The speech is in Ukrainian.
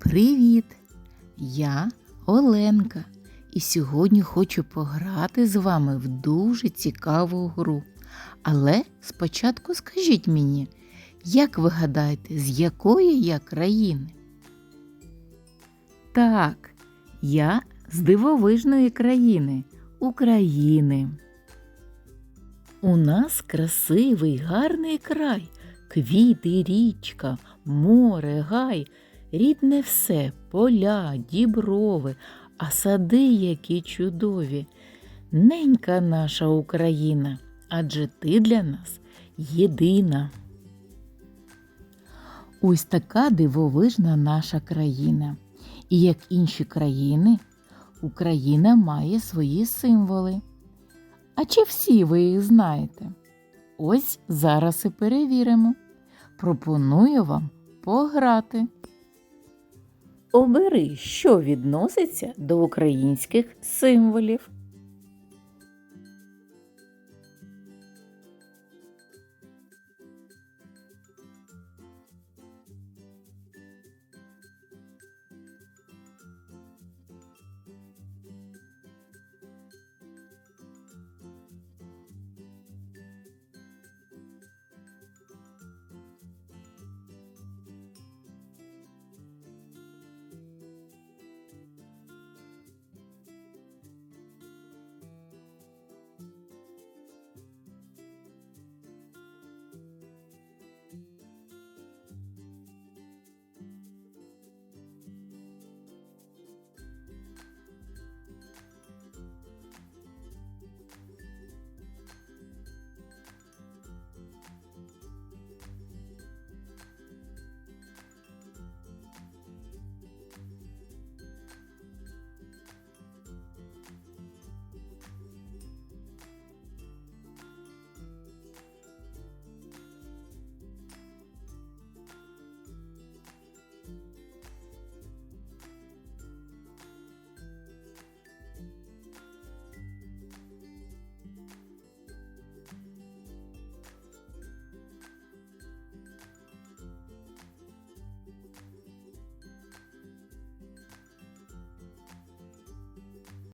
Привіт! Я Оленка, і сьогодні хочу пограти з вами в дуже цікаву гру. Але спочатку скажіть мені, як ви гадаєте, з якої я країни? Так, я з дивовижної країни України. У нас красивий гарний край, квіти, річка, море, гай, рідне все, поля, діброви, а сади які чудові. Ненька наша Україна, адже ти для нас єдина. Ось така дивовижна наша країна. І як інші країни, Україна має свої символи. А чи всі ви їх знаєте? Ось зараз і перевіримо. Пропоную вам пограти. Обери, що відноситься до українських символів.